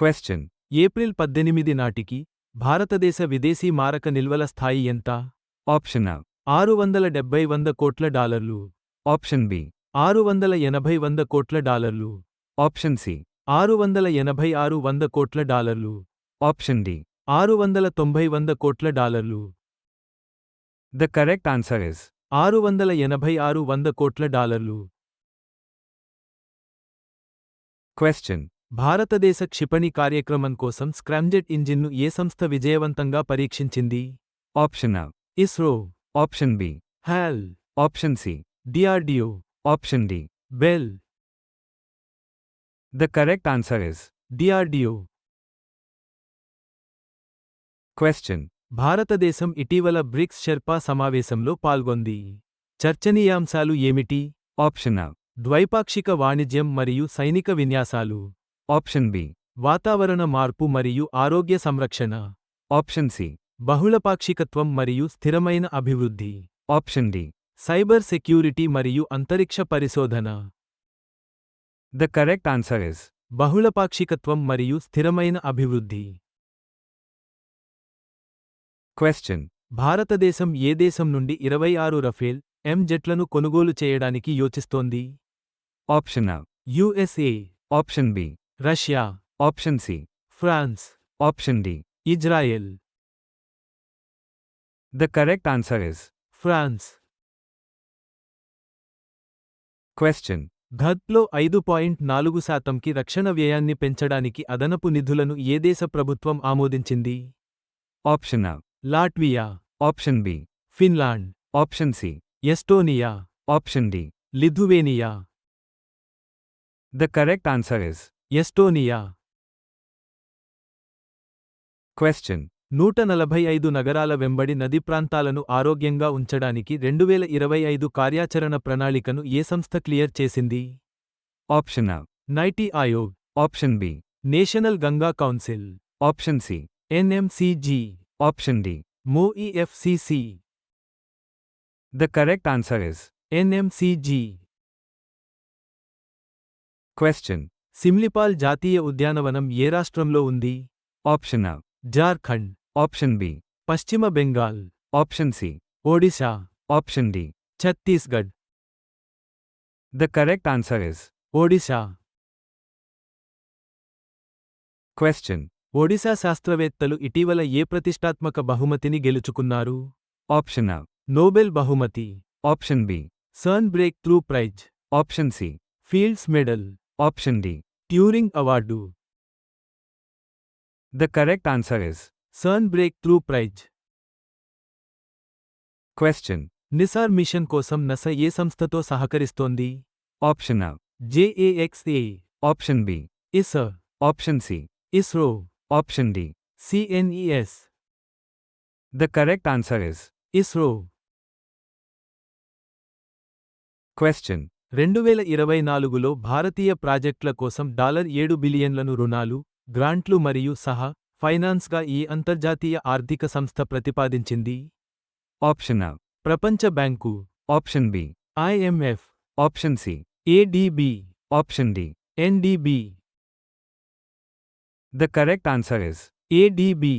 Question. April పద్దెనిమిది నాటికి భారతదేశ విదేశీ మారక నిల్వల స్థాయి ఎంత Option A. ఆరు వందల డెబ్బై వంద కోట్ల డాలర్లు Option B. ఆరు వందల ఎనభై వంద కోట్ల డాలర్లు Option C. ఆరు వందల ఎనభై ఆరు వంద కోట్ల డాలర్లు Option D. ఆరు వందల తొంభై వంద కోట్ల డాలర్లు The correct answer is ఆరు వందల ఎనభై ఆరు వంద కోట్ల డాలర్లు Question. భారతదేశ క్షిపణి కార్యక్రమం కోసం స్క్రామ్జెట్ ఇంజిన్ను ఏ సంస్థ విజయవంతంగా పరీక్షించింది Option A. ISRO Option B. HAL Option C. DRDO Option D. BEL The correct answer is DRDO Question. భారతదేశం ఇటీవల బ్రిక్స్ షెర్పా సమావేశంలో పాల్గొంది చర్చనీయాంశాలు ఏమిటి Option A. ద్వైపాక్షిక వాణిజ్యం మరియు సైనిక విన్యాసాలు Option B. వాతావరణ మార్పు మరియు ఆరోగ్య సంరక్షణ Option C. బహుళపాక్షికత్వం మరియు స్థిరమైన అభివృద్ధి Option D. సైబర్ సెక్యూరిటీ మరియు అంతరిక్ష పరిశోధన The correct answer is బహుళపాక్షికత్వం మరియు స్థిరమైన అభివృద్ధి Question. భారతదేశం ఏ దేశం నుండి ఇరవై ఆరు రఫేల్ ఎం జెట్లను కొనుగోలు చేయడానికి యోచిస్తోంది A. USA Option B. Russia. Option C France. Option D Israel. The correct answer is France. Question ఘత్లో ఐదు పాయింట్ నాలుగు శాతంకి రక్షణ వ్యయాన్ని పెంచడానికి అదనపు నిధులను ఏ దేశ ప్రభుత్వం ఆమోదించింది? Option A Latvia. Option B Finland. Option C Estonia. Option D Lithuania. The correct answer is Estonia Question. నూట నలభై ఐదు నగరాల వెంబడి నది ప్రాంతాలను ఆరోగ్యంగా ఉంచడానికి రెండువేల ఇరవై ఐదు కార్యాచరణ ప్రణాళికను ఏ సంస్థ క్లియర్ చేసింది Option A. NITI Aayog Option B. National Ganga council Option C. NMCG Option D. MoEFCC The correct answer is NMCG Question. Similipal జాతీయ ఉద్యానవనం ఏ రాష్ట్రంలో ఉంది Option A. Jharkhand Option B. పశ్చిమ Bengal Option C. Odisha Option D. Chhattisgarh The correct answer is Odisha Question. Odisha శాస్త్రవేత్తలు ఇటీవల ఏ ప్రతిష్టాత్మక బహుమతిని గెలుచుకున్నారు Option A. నోబెల్ బహుమతి Option B. CERN breakthrough prize Option C. Fields Medal Option D. Turing award The correct answer is CERN breakthrough prize Question. NISAR mission కోసం నస ఏ సంస్థతో సహకరిస్తోంది Option A. JAXA Option B. ESA Option C. ISRO Option D. CNES The correct answer is ISRO Question. రెండు వేల ఇరవై నాలుగులో భారతీయ ప్రాజెక్టుల కోసం dollar ఏడు బిలియన్లను రుణాలు గ్రాంట్లు మరియు సహా ఫైనాన్స్గా ఈ అంతర్జాతీయ ఆర్థిక సంస్థ ప్రతిపాదించింది A. ప్రపంచ bank Option B. IMF Option C. ADB Option D. NDB The correct answer is ADB